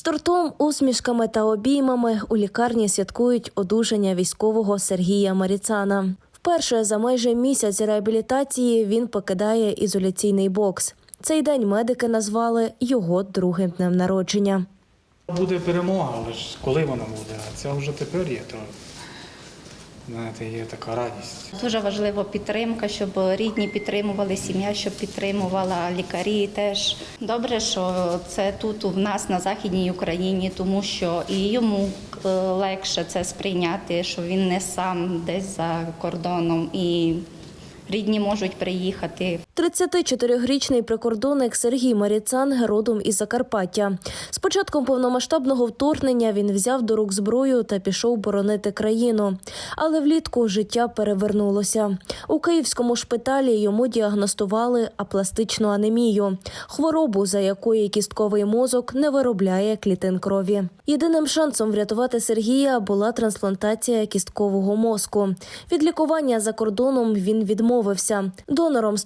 З тортом, усмішками та обіймами у лікарні святкують одужання військового Сергія Маріцана. Вперше за майже місяць реабілітації він покидає ізоляційний бокс. Цей день медики назвали його другим днем народження. Буде перемога, але ж коли вона буде? А це вже тепер є, то знаєте, є така радість. Дуже важлива підтримка, щоб рідні підтримували, сім'я, щоб підтримувала, лікарі теж. Добре, що це тут у нас на Західній Україні, тому що і йому е, легше це сприйняти, що він не сам десь за кордоном і рідні можуть приїхати. 34-річний прикордонник Сергій Маріцан родом із Закарпаття. З початком повномасштабного вторгнення він взяв до рук зброю та пішов боронити країну. Але влітку життя перевернулося. У київському шпиталі йому діагностували апластичну анемію, хворобу, за якої кістковий мозок не виробляє клітин крові. Єдиним шансом врятувати Сергія була трансплантація кісткового мозку. Від лікування за кордоном він відмовився. Донором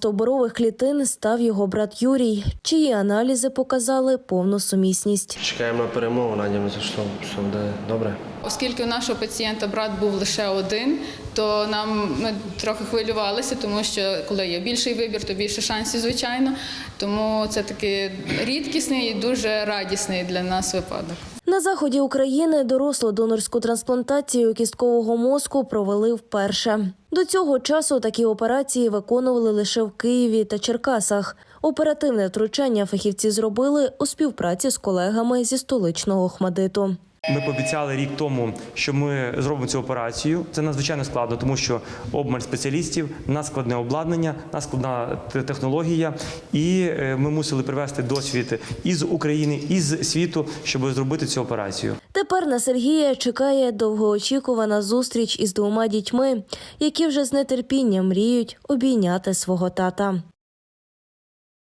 стовбурових клітин став його брат Юрій, чиї аналізи показали повну сумісність. Чекаємо на перемогу, надіємося, що все буде добре. Оскільки у нашого пацієнта брат був лише один, то нам ми трохи хвилювалися, тому що коли є більший вибір, то більше шансів, звичайно. Тому це такий рідкісний і дуже радісний для нас випадок. На заході України дорослу донорську трансплантацію кісткового мозку провели вперше. До цього часу такі операції виконували лише в Києві та Черкасах. Оперативне втручання фахівці зробили у співпраці з колегами зі столичного Хмадиту. Ми пообіцяли рік тому, що ми зробимо цю операцію. Це надзвичайно складно, тому що обмаль спеціалістів, надскладне обладнання, надскладна те- технологія, і е, ми мусили привести досвід із України, із світу, щоб зробити цю операцію. Тепер на Сергія чекає довгоочікувана зустріч із двома дітьми, які вже з нетерпінням мріють обійняти свого тата.